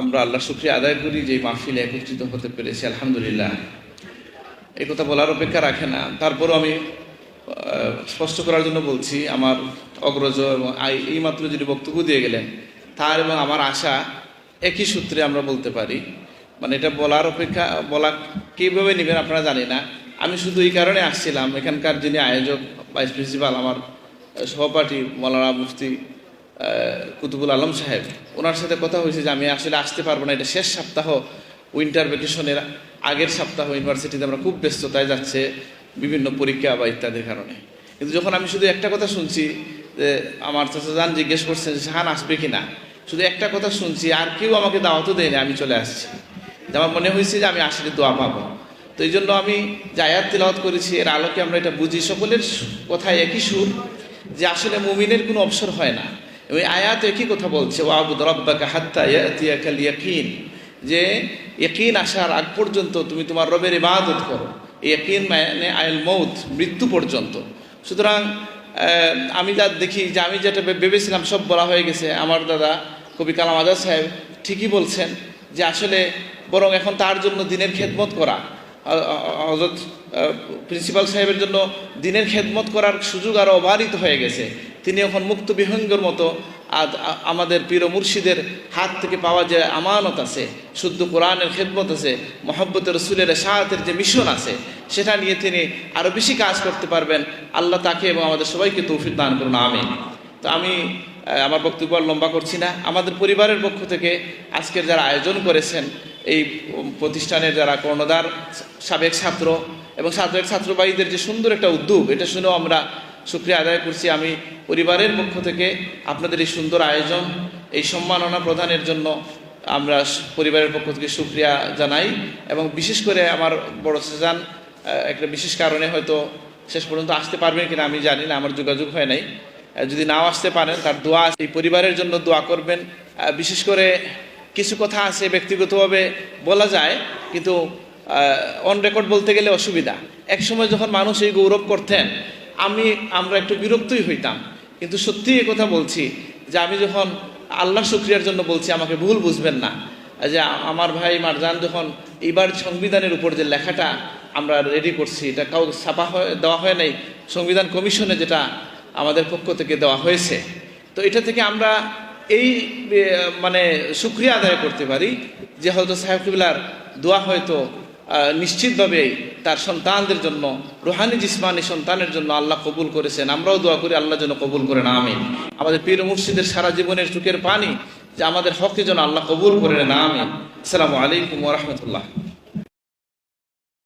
আমরা আল্লাহ শুক্রিয়া আদায় করি যে মাহফিলে একত্রিত হতে পেরেছি, আলহামদুলিল্লাহ। এই কথা বলার অপেক্ষা রাখে না। তারপরও আমি স্পষ্ট করার জন্য বলছি, আমার অগ্রজ এবং এইমাত্র যিনি বক্তব্য দিয়ে গেলেন, তার এবং আমার আশা একই সূত্রে আমরা বলতে পারি। মানে এটা বলার অপেক্ষা, বলা কীভাবে নেবেন আপনারা জানি না। আমি শুধু এই কারণে আসছিলাম, এখানকার যিনি আয়োজক, ভাইস প্রিন্সিপাল, আমার সহপাঠী, মৌলানা মুফতি কুতুবুল আলম সাহেব, ওনার সাথে কথা হয়েছে যে আমি আসলে আসতে পারব না, এটা শেষ সপ্তাহ, উইন্টার ভ্যাকেশনের আগের সপ্তাহ ইউনিভার্সিটিতে আমরা খুব ব্যস্ততায় যাচ্ছে বিভিন্ন পরীক্ষা বা ইত্যাদির কারণে। কিন্তু যখন আমি শুধু একটা কথা শুনছি যে আমার চাচা যান জিজ্ঞেস করছেন যে শাহান আসবে কি না, শুধু একটা কথা শুনছি, আর কেউ আমাকে দাওয়াতও দেয়নি, আমি চলে আসছি। আমার মনে হয়েছে যে আমি আসলে দোয়া পাবো। তো এই জন্য আমি যে আয়াত তিলাওয়াত করেছি, এর আলোকে আমরা এটা বুঝি, সকলের কথায় একই সুর, যে আসলে মুমিনের কোনো অবসর হয় না। এই আয়াত একই কথা বলছে? ও আবুদ রব্বাকা হাত্তা ইয়াতিয়াকাল ইয়াকিন। যে ইয়াকিন আসার আগ পর্যন্ত তুমি তোমার রবের ইবাদত করো। ইয়াকিন মানে আয়ল মৌত মৃত্যু পর্যন্ত। সুতরাং আমি যা দেখি যে আমি যেটা ভেবেছিলাম সব বলা হয়ে গেছে, আমার দাদা কবি কালাম আজাদ সাহেব ঠিকই বলছেন যে আসলে বরং এখন তার জন্য দিনের খেদমত করা। হজরত প্রিন্সিপাল সাহেবের জন্য দিনের খেদমত করার সুযোগ আরও অবারিত হয়ে গেছে। তিনি এখন মুক্ত বিহঙ্গর মতো আজ আমাদের পীর মুর্শিদের হাত থেকে পাওয়া যে আমানত আছে, শুদ্ধ কোরআনের খেদমত আছে মোহাব্বতের রসুলের সাহাতের যে মিশন আছে, সেটা নিয়ে তিনি আরও বেশি কাজ করতে পারবেন। আল্লাহ তাকে এবং আমাদের সবাইকে তৌফিক দান করুন আমি তো আমি আমার বক্তব্য লম্বা করছি না। আমাদের পরিবারের পক্ষ থেকে আজকের যারা আয়োজন করেছেন, এই প্রতিষ্ঠানের যারা কর্ণধার, সাবেক ছাত্র এবং সাবেক ছাত্রবাহীদের যে সুন্দর একটা উদ্যোগ, এটা শুনেও আমরা সুক্রিয়া আদায় করছি। আমি পরিবারের পক্ষ থেকে আপনাদের এই সুন্দর আয়োজন, এই সম্মাননা প্রদানের জন্য আমরা পরিবারের পক্ষ থেকে সুক্রিয়া জানাই এবং বিশেষ করে আমার বড় সেজান একটা বিশেষ কারণে হয়তো শেষ পর্যন্ত আসতে পারবেন কিনা আমি জানি না, আমার যোগাযোগ হয় নাই। যদি নাও আসতে পারেন, তার দোয়া এই পরিবারের জন্য দোয়া করবেন। বিশেষ করে কিছু কথা আছে ব্যক্তিগতভাবে বলা যায়, কিন্তু অন রেকর্ড বলতে গেলে অসুবিধা। এক সময় যখন মানুষ এই গৌরব করতেন আমি, আমরা একটু বিরক্তই হইতাম। কিন্তু সত্যি কথা বলছি যে আমি যখন আল্লাহ শুক্রিয়ার জন্য বলছি, আমাকে ভুল বুঝবেন না। যে আমার ভাই মারজান যখন এইবার সংবিধানের উপর যে লেখাটা আমরা রেডি করছি, এটা কাউ ছাপা হয়ে, দেওয়া হয় নাই, সংবিধান কমিশনে যেটা আমাদের পক্ষ থেকে দেওয়া হয়েছে। তো এটা থেকে আমরা এই মানে সুক্রিয়া আদায় করতে পারি যে হয়তো সাহেব কিবলার দোয়া হয়তো আহ, নিশ্চিতভাবেই তার সন্তানদের জন্য রুহানি জিসমানি সন্তানের জন্য আল্লাহ কবুল করেছেন। আমরাও দোয়া করি আল্লাহ যেন কবুল করে না আমিন। আমাদের পীর মুর্শিদের সারা জীবনের চুকের পানি যে আমাদের হককে যেন আল্লাহ কবুল করে না আমিন। আসসালামু আলাইকুম রহমতুল্লাহ।